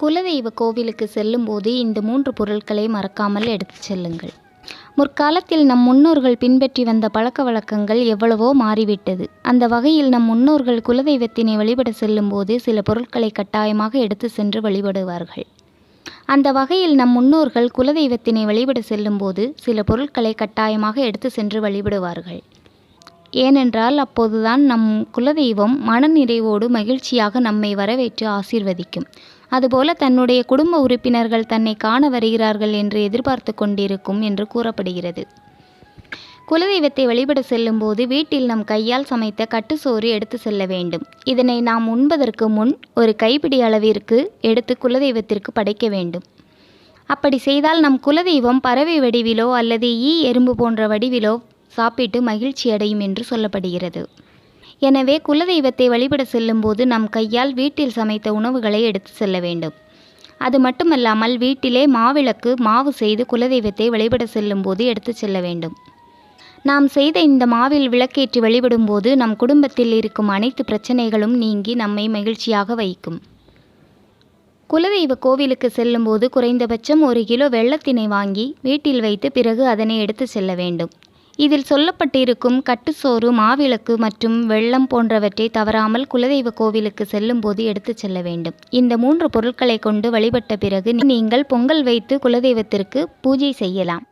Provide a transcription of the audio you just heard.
குலதெய்வ கோவிலுக்கு செல்லும்போது இந்த மூன்று பொருட்களை மறக்காமல் எடுத்துச் செல்லுங்கள். முற்காலத்தில் நம் முன்னோர்கள் பின்பற்றி வந்த பழக்க வழக்கங்கள் எவ்வளவோ மாறிவிட்டது. அந்த வகையில் நம் முன்னோர்கள் குலதெய்வத்தினை வழிபட செல்லும்போது சில பொருட்களை கட்டாயமாக எடுத்து சென்று வழிபடுவார்கள். அந்த வகையில் நம் முன்னோர்கள் குலதெய்வத்தினை வழிபட செல்லும்போது சில பொருட்களை கட்டாயமாக எடுத்து சென்று வழிபடுவார்கள். ஏனென்றால் அப்போதுதான் நம் குலதெய்வம் மனநிறைவோடு மகிழ்ச்சியாக நம்மை வரவேற்று ஆசீர்வதிக்கும். அதுபோல தன்னுடைய குடும்ப உறுப்பினர்கள் தன்னை காண வருகிறார்கள் என்று எதிர்பார்த்து கொண்டிருக்கும் என்று கூறப்படுகிறது. குலதெய்வத்தை வழிபட செல்லும்போது வீட்டில் நம் கையால் சமைத்த கட்டுச்சோறு எடுத்து செல்ல வேண்டும். இதனை நாம் உண்பதற்கு முன் ஒரு கைப்பிடி அளவிற்கு எடுத்து குலதெய்வத்திற்கு படைக்க வேண்டும். அப்படி செய்தால் நம் குலதெய்வம் பறவை வடிவிலோ அல்லது ஈ எறும்பு போன்ற வடிவிலோ சாப்பிட்டு மகிழ்ச்சி அடையும் என்று சொல்லப்படுகிறது. எனவே குலதெய்வத்தை வழிபட செல்லும்போது நம் கையால் வீட்டில் சமைத்த உணவுகளை எடுத்து செல்ல வேண்டும். அது மட்டுமல்லாமல் வீட்டிலே மாவிளக்கு மாவு செய்து குலதெய்வத்தை வழிபட செல்லும்போது எடுத்து செல்ல வேண்டும். நாம் செய்த இந்த மாவில் விளக்கேற்றி வழிபடும்போது நம் குடும்பத்தில் இருக்கும் அனைத்து பிரச்சனைகளும் நீங்கி நம்மை மகிழ்ச்சியாக வைக்கும். குலதெய்வ கோவிலுக்கு செல்லும்போது குறைந்தபட்சம் ஒரு கிலோ வெள்ளத்தினை வாங்கி வீட்டில் வைத்து பிறகு அதனை எடுத்து செல்ல வேண்டும். இதில் சொல்லப்பட்டிருக்கும் கட்டுச்சோறு மாவிளக்கு மற்றும் வெள்ளம் போன்றவற்றை தவறாமல் குலதெய்வ கோவிலுக்கு செல்லும்போது எடுத்துச் செல்ல வேண்டும். இந்த மூன்று பொருட்களை கொண்டு வழிபட்ட பிறகு நீங்கள் பொங்கல் வைத்து குலதெய்வத்திற்கு பூஜை செய்யலாம்.